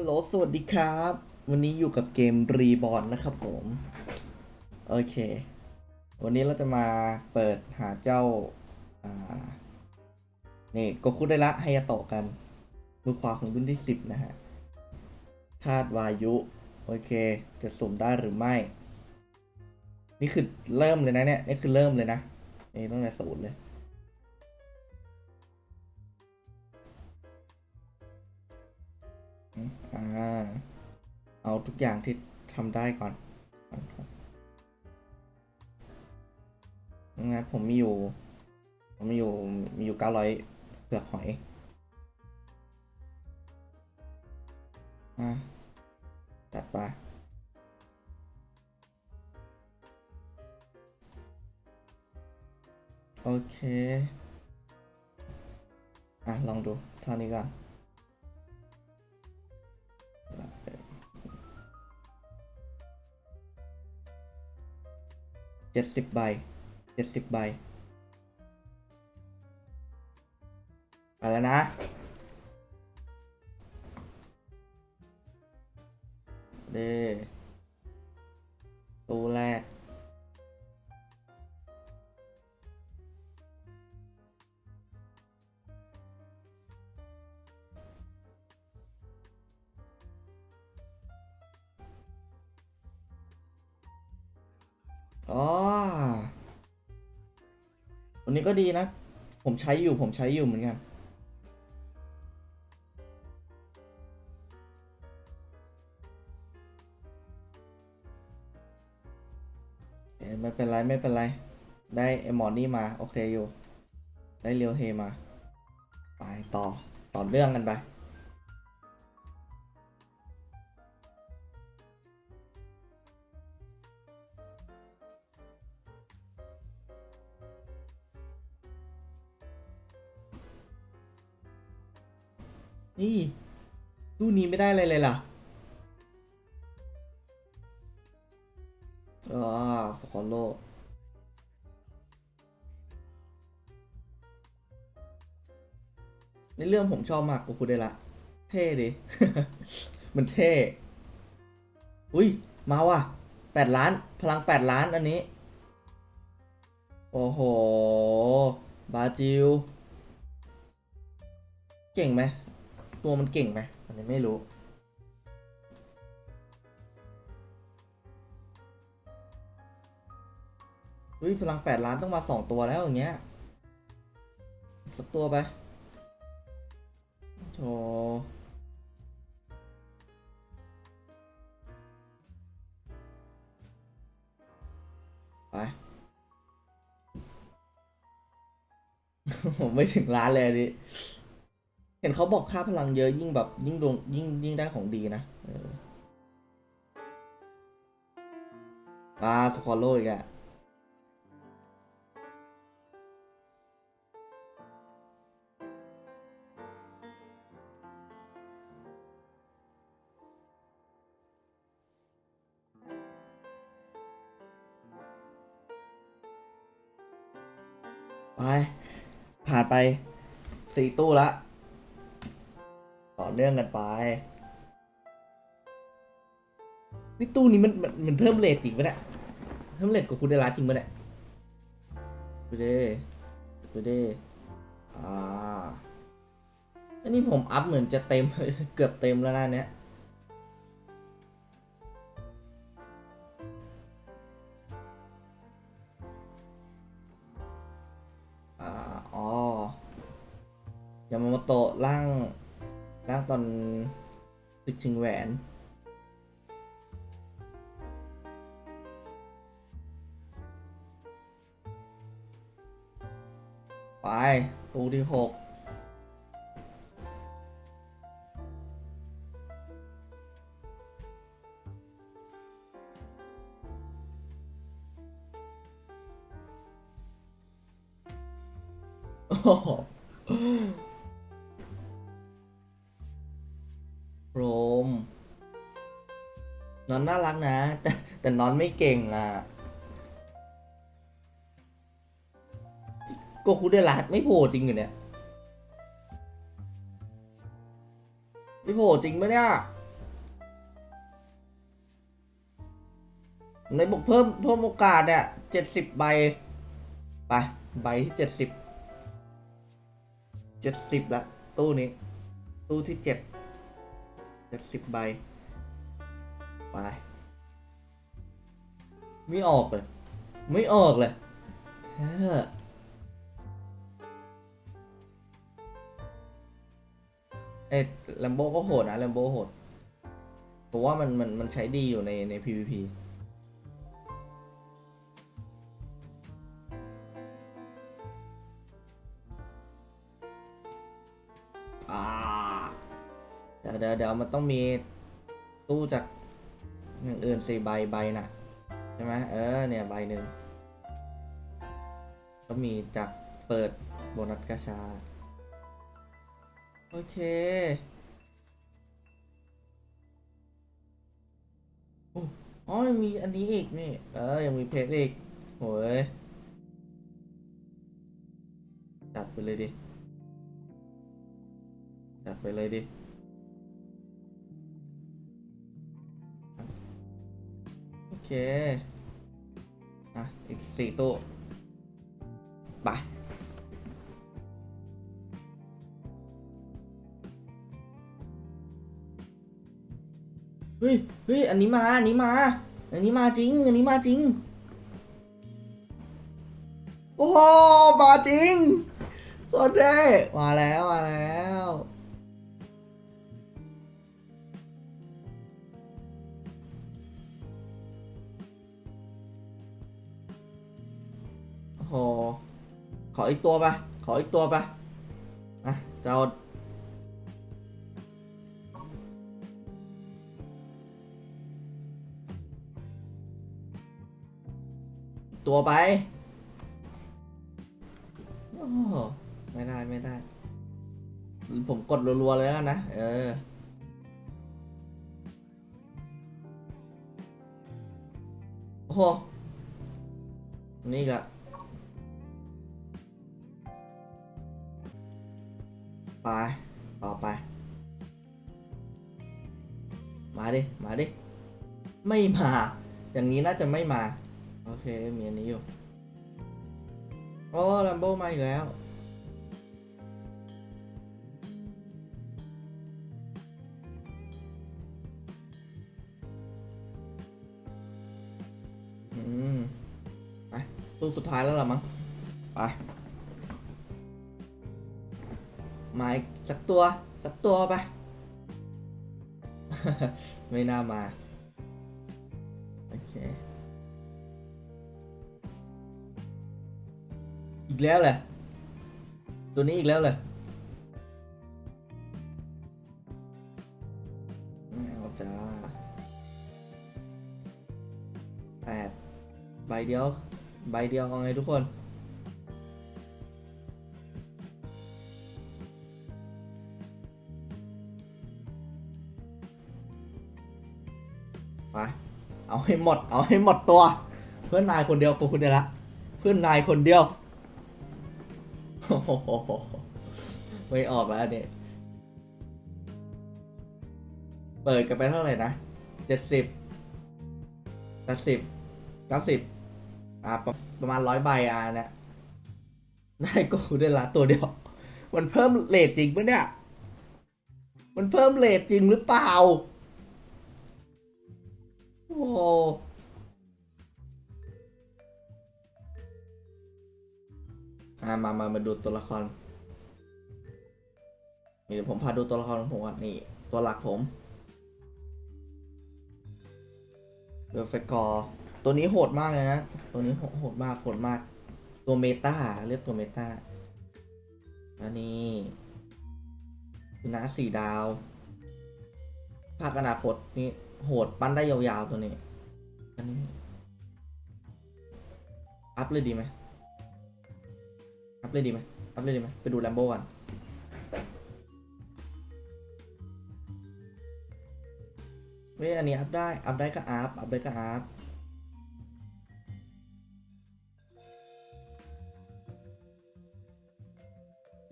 ฮัลโหลสวัสดีครับ วันนี้อยู่กับเกมรีบอ n นะครับผม โอเค วันนี้เราจะมาเปิดหาเจ้าอ่านี่โกคุได้ละไฮยาโตะกัน มือขวาของรุ่นที่ 10 นะฮะธาตุวายุ โอเค จะสุ่มได้หรือไม่ นี่คือเริ่มเลยนะเนี่ย นี่คือเริ่มเลยนะ นี่ตั้งแต่ศูนย์เลย อ่า เอาทุกอย่างที่ทำได้ก่อนงั้นผมมีอยู่ ผมมีอยู่ มีอยู่เก้าร้อยเปลือกหอย เจ็ดสิบใบเจ็ดสิบใบไปแล้วนะ เด้ ก็ดีนะ ผมใช้อยู่ผมใช้อยู่เหมือนกันเอ้ยไม่เป็นไร ไม่เป็นไร ได้ไอหมอนี่มา โอเคอยู่ ได้เรียวเฮมา ไปต่อ ต่อเรื่องกันไป นี่ตู้นี้ไม่ได้อะไรเลยล่ะอ่าสคอลโลในเรื่องผมชอบมากกูพูดได้ละเท่ดิ มันเท่ อุ้ย มาว่ะแปดล้าน พลังแปดล้านอันนี้ โอ้โห บาจิล เก่งไหม ตัวมันเก่งไหมอันนี้ไม่รู้เฮ้ยพลังแปดล้านต้องมาสองตัวแล้วอย่างเงี้ย สักตัวไปโธ่ไปผมไม่ถึงล้านเลยอันนี้ เห็นเขาบอกค่าพลังเยอะยิ่งแบบยิ่งดวงยิ่งยิ่งได้ของดีนะอ่าสควอโลอีกอะไปผ่านไปสี่ตู้ละ เนื่องกันไปนี่ตู้นี้มันมันมันเพิ่มเลทจริงปะเนี่ยเพิ่มเลทกับคุณเดลาจริงปะเนี่ยไปเด้ไปเด้อ่าอันนี้ผมอัพเหมือนจะเต็ม เกือบเต็มแล้วนะเนี่ยอ่าอ๋อยามาโมโตะร่าง ร่างตอนตึกชิงแหวน ไป ตู้ที่หกโอ้ รมนอนน่ารักนะ แต่แต่นอนไม่เก่งอะโกคุเดลัสไม่โผล่จริงอยู่เนี่ยไม่โผล่จริงไหมเนี่ยในบอกเพิ่มเพิ่มโอกาสเนี่ยเจ็ดสิบใบ ไป ใบที่เจ็ดสิบเจ็ดสิบละตู้นี้ ตู้ที่เจ็ด เจ็ดสิบใบ ไป ไม่ออกเลย ไม่ออกเลยเฮ้อเอ้แลมโบก็โหดนะแลมโบโหดผมว่ามันมันมันใช้ดีอยู่ในใน PVP เดี๋ยวเดี๋ยวมันต้องมีตู้จากอย่างอื่นสี่ใบใบน่ะใช่ไหมเออเนี่ยใบหนึ่งก็มีจากเปิดโบนัสกาชา โอเคโอ้อ๋อยังมีอันนี้อีกนี่ เออ ยังมีเพชรอีกโอ้ยจัดไปเลยดิ จัดไปเลยดิ เคอะอีกสี่ตู้ไปเฮ้ยเฮ้ยอันนี้มา อันนี้มา อันนี้มาจริง อันนี้มาจริง โอ้โหมาจริงโคตรเท่มาแล้ว มาแล้ว โห ขออีกตัวไปขออีกตัวไปอะจะเอาตัวไปโอ้โหไม่ได้ไม่ได้ ผมกดรัวๆเลยแล้วนนะเออ โอ้โห นี่ก็ ไป ต่อไป มาดิ มาดิ ไม่มา อย่างนี้น่าจะไม่มา โอเค มีอันนี้อยู่ โอ้ลัมโบมาอีกแล้วอืมไปตู้สุดท้ายแล้วหรอมั้ง ไป มาอีกสักตัว สักตัวไป ไม่น่ามา โอเค อีกแล้วเหรอตัวนี้อีกแล้วเหรอไม่เอาจ้าแปดใบเดียว ใบเดียวเอาไงทุกคน ให้หมด เอาให้หมดตัว เพื่อนนายคนเดียวกูคนเดียวละ เพื่อนนายคนเดียวโอ้โหไม่ออกแล้วเนี่ยเปิดกันไปเท่าไหร่นะเจ็ดสิบแปดสิบเก้าสิบอ่าประมาณร้อยใบอะเนี่ยได้กูได้ละตัวเดียว มันเพิ่มเลทจริงปะเนี่ย มันเพิ่มเลทจริงหรือเปล่า โอ้โหอ่ามามามาดูตัวละครนี่เดี๋ยวผมพาดูตัวละครของผมอะนี่ ตัวหลักผมเดอร์เฟกอร์ตัวนี้โหดมากเลยนะ ตัวนี้โหดมาก โหดมาก ตัวเมตาเรียกตัวเมตาอันนี้คือนะสี่ดาว ภาคอนาคตนี่ โหดปั้นได้ยาวๆตัวนี้ อันนี้ อัพเลยดีไหมอัพเลยดีไหมอัพเลยดีไหมไปดูแลมโบ้กันเว้ยอันนี้อัพได้ อัพได้ก็อัพ อัพได้ก็อัพ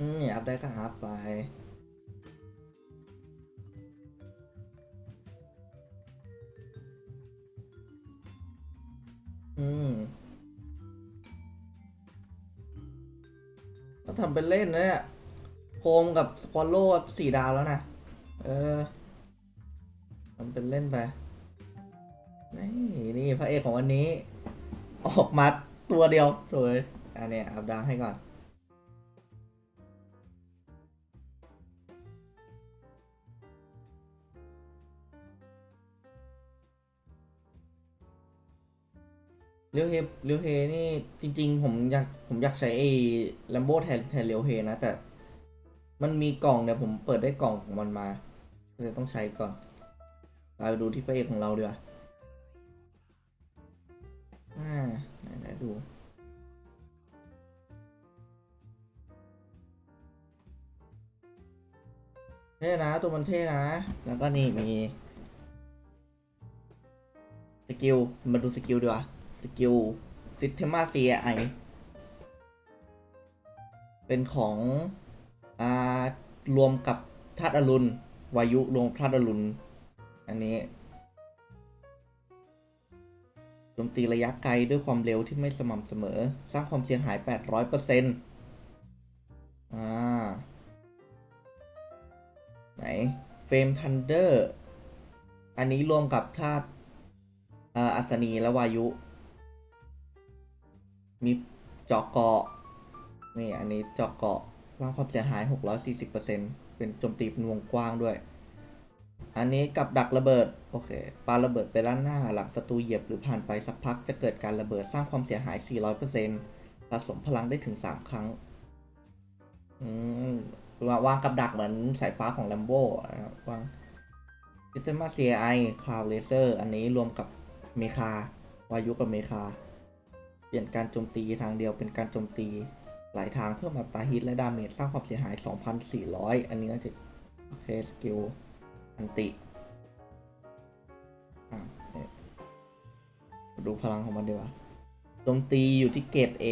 อืมอัพได้ก็อัพไป อืมก็ทำเป็นเล่นนะเนี่ยโคมกับสควอลโล่สี่ดาวแล้วนะ เออทำเป็นเล่นไป นี่นี่พระเอกของวันนี้ ออกมาตัวเดียวเลยอันนี้อัพดาวให้ก่อน เรียวเฮเรียวเฮนี่จริง ๆ ผมอยากผมอยากใช้ไอ้แลมโบแทนแทนเรียวเฮนะ แต่มันมีกล่องเนี่ยผมเปิดได้กล่องของมันมาก็เลยต้องใช้ก่อนเราไปดูที่พระเอกของเราดีกว่าอ่าไหนๆดูเท่นะตัวมันเท่นะ แล้วก็นี่มี สกิล มาดูสกิลดีกว่า สกิลซิสเทมา CI เป็นของอ่ารวมกับธาตุอรุณวายุรวมธาตุอรุณ อันนี้โจมตีระยะไกลด้วยความเร็วที่ไม่สม่ำเสมอ สร้างความเสียหาย 800%อ่า ไหน เฟรมทันเดอร์ อันนี้รวมกับธาตุอาอัศนีและวายุ มีเจาะเกาะนี่อันนี้เจาะเกาะสร้างความเสียหาย 640%เป็นโจมตีเป็นวงกว้างด้วย อันนี้กับดักระเบิด โอเคปาระเบิดไปด้านหน้าหลังศัตรูเหยียบหรือผ่านไปสักพักจะเกิดการระเบิดสร้างความเสียหาย 400%สะสมพลังได้ถึง 3 ครั้ง อืมวางกับดักเหมือนสายฟ้าของแลมโบ้นะครับวาง Systema CI Cloud Laser อันนี้รวมกับเมคาวายุกับเมคา เปลี่ยนการโจมตีทางเดียวเป็นการโจมตีหลายทางเพิ่มอัตราฮิตและดาเมจสร้างความเสียหาย 2,400 อันนี้ก็จะโอเคสกิลอันติดูพลังของมันดีกว่าโจมตีอยู่ที่เกรด A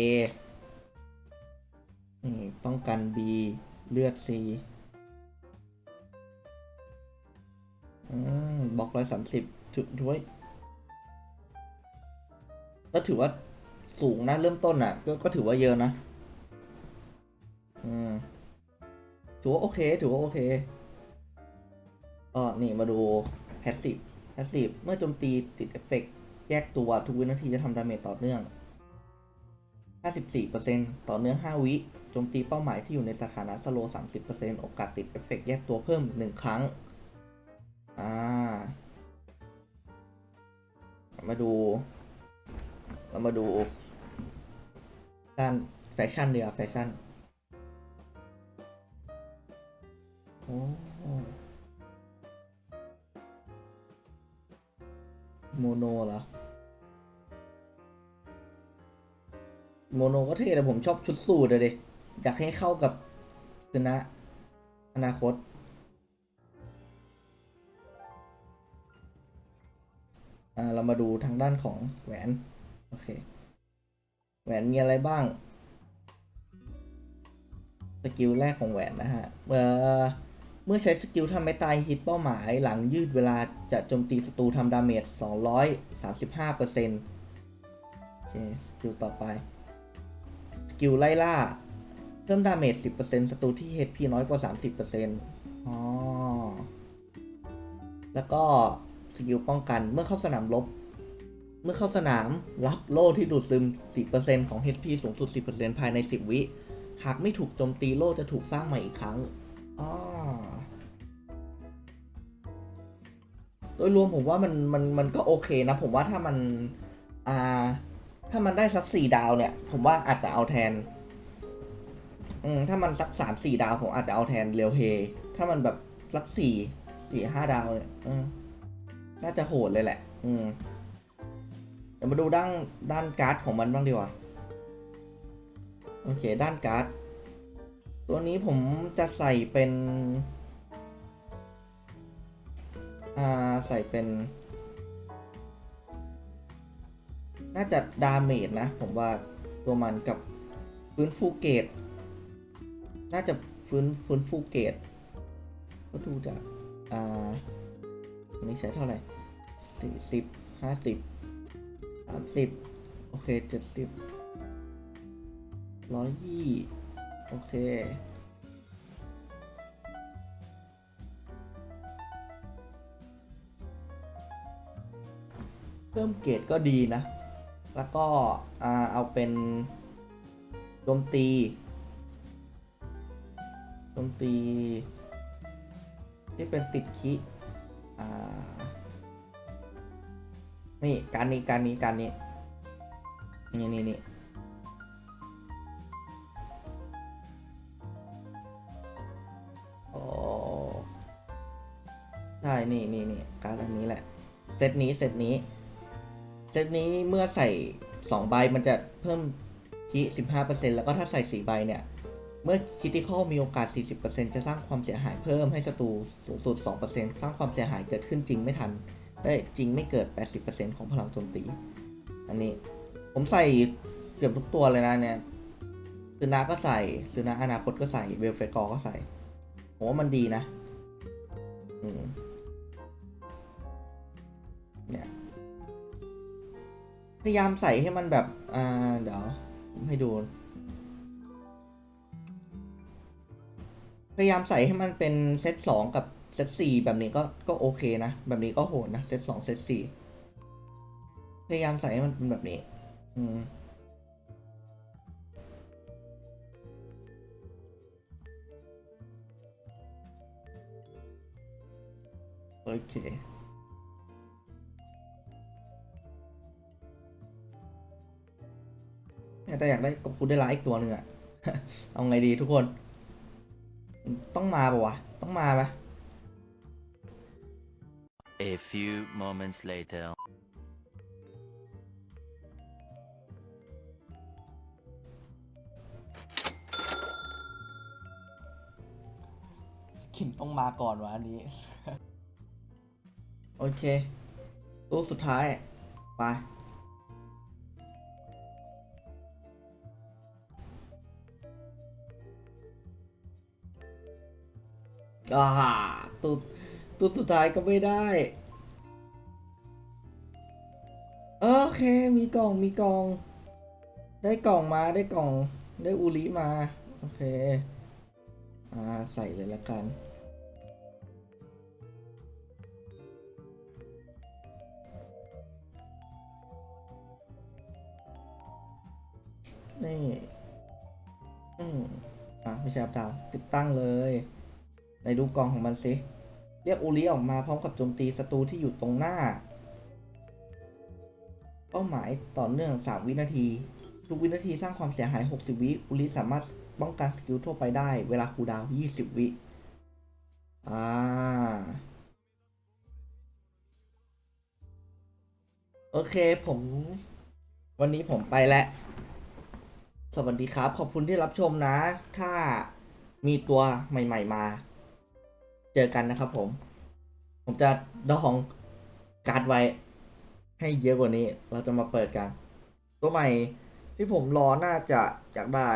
นี่ป้องกัน B เลือด C อบล็อกร้อยสามสิบถือวยก็ถือว่า สูงนะ เริ่มต้นอะก็ก็ถือว่าเยอะนะอืมถือว่าโอเค ถือว่าโอเคอ๋อนี่มาดูแพสซีฟแพสซีฟเมื่อโจมตีติดเอฟเฟกต์แยกตัวทุกวินาทีจะทำดาเมจต่อเนื่อง 54%ต่อเนื่อง 5 วิโจมตีเป้าหมายที่อยู่ในสถานะสโล 30%โอกาสติดเอฟเฟกต์แยกตัวเพิ่ม 1 ครั้ง อ่า มาดู เรามาดู ด้านแฟชั่นเดียวแฟชั่นโอ้โมโนเหรอ โมโนก็เท่แต่ผมชอบชุดสูทอะดิอยากให้เข้ากับชนะอนาคต อ่า เรามาดูทางด้านของแหวน โอเค แหวนมีอะไรบ้าง สกิลแรกของแหวนนะฮะ เมื่อเมื่อใช้สกิลทำให้ตายฮิตเป้าหมายหลังยืดเวลาจะโจมตีศัตรูทำดาเมจ 235%โอเคสกิลต่อไป สกิลไล่ล่า เพิ่มดาเมจ 10%ศัตรูที่ HP น้อยกว่า 30%อ๋อ แล้วก็สกิลป้องกันเมื่อเข้าสนามรบ มื่อเข้าสนามรับโล่ที่ดูดซึม4%ของ HP สูงสุด 10%ภายใน 10 วิ หากไม่ถูกโจมตีโล่จะถูกสร้างใหม่อีกครั้งอ๋อโดยรวมผมว่ามันมันมันก็โอเคนะ ผมว่าถ้ามันอ่าถ้ามันได้สักสี่ดาวเนี่ย ผมว่าอาจจะเอาแทน อืมถ้ามันสักสามสี่ดาวผมอาจจะเอาแทนเรียวเฮ ถ้ามันแบบสักสี่สี่ห้าดาวเนี่ยอืมน่าจะโหดเลยแหละ อืม เดี๋ยวมาดูด้านด้านการ์ดของมันบ้างดีกว่า โอเค ด้านการ์ด ตัวนี้ผมจะใส่เป็น อ่า ใส่เป็น น่าจะดาเมจนะ ผมว่าตัวมันกับฟื้นฟูเกต น่าจะฟื้นฟื้นฟูเกต ก็ดูจาก อ่าอันนี้ใช้เท่าไหร่สี่สิบห้าสิบ สามสิบโอเคเจ็ดสิบร้อยยี่โอเคเพิ่มเกรดก็ดีนะ แล้วก็เอาเป็นโจมตีโจมตี ที่เป็นติดคิอ่า นี่การนี้การนี้การนี้ นี่นี่นี่โอ้ใช่นี่นี่นี่การอันนี้แหละ เซตนี้เซตนี้ เซตนี้เมื่อใส่สองใบมันจะเพิ่มคิ15%แล้วก็ถ้าใส่สี่ใบเนี่ย เมื่อคิติคอลมีโอกาส 40%จะสร้างความเสียหายเพิ่มให้ศัตรูสูงสุด2%สร้างความเสียหายเกิดขึ้นจริงไม่ทัน ได้จริงไม่เกิด 80%ของพลังโจมตี อันนี้ผมใส่เกือบทุกตัวเลยนะเนี่ยซูนาก็ใส่ซูนาอนาคตก็ใส่เวลเฟกอร์ก็ใส่ผมว่ามันดีนะอืมเนี่ยพยายามใส่ให้มันแบบ อ่า เดี๋ยว ผมให้ดู พยายามใส่ให้มันเป็นเซตสองกับ เซตสี่แบบนี้ก็ก็โอเคนะ แบบนี้ก็โหดนะ เซตสองเซตสี่พยายามใส่ให้มันเป็นแบบนี้ อืมโอเคแต่อยากได้กบกูได้ร้ายอีกตัวหนึ่งอะเอาไงดีทุกคน ต้องมาปะวะ ต้องมาปะ A few moments later. ขินต้องมาก่อนวะอันนี้ โอเคตู้สุดท้าย ไป อ่าตู้ ตู้สุดท้ายก็ไม่ได้ โอเค มีกล่อง มีกล่อง ได้กล่องมา ได้กล่อง ได้อูริมา โอเค อ่า ใส่เลยละกัน นี่ อืมอะไม่ใช่อัพดาวติดตั้งเลย ในดูกล่องของมันสิ เรียกอูริออกมาพร้อมกับโจมตีศัตรูที่อยู่ตรงหน้า เป้าหมายต่อเนื่อง 3 วินาที ทุกวินาทีสร้างความเสียหาย 60 วิอูริสามารถป้องกันสกิลทั่วไปได้ เวลาคูดาว 20 วิอ่าโอเคผม วันนี้ผมไปแล้ว สวัสดีครับ ขอบคุณที่รับชมนะ ถ้ามีตัวใหม่ ๆ มา เจอกันนะครับผม ผมจะดองการ์ดไว้ ให้เยอะกว่านี้ เราจะมาเปิดกัน ตัวใหม่ที่ผมรอน่าจะอยากได้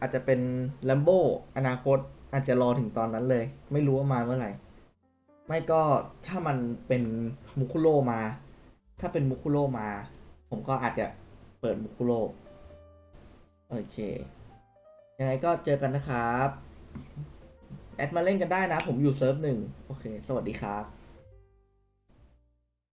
อาจจะเป็น l ลมโบอนาคตอาจจะรอถึงตอนนั้นเลย ไม่รู้ว่ามาเมื่อไหร่ ไม่ก็ถ้ามันเป็นมุคุโรมา ถ้าเป็นมุคุโรมา ผมก็อาจจะเปิดมุคุโรโอเค ยังไงก็เจอกันนะครับ แอดมาเล่นกันได้นะ ผมอยู่เซิร์ฟหนึ่งโอเค สวัสดีครับ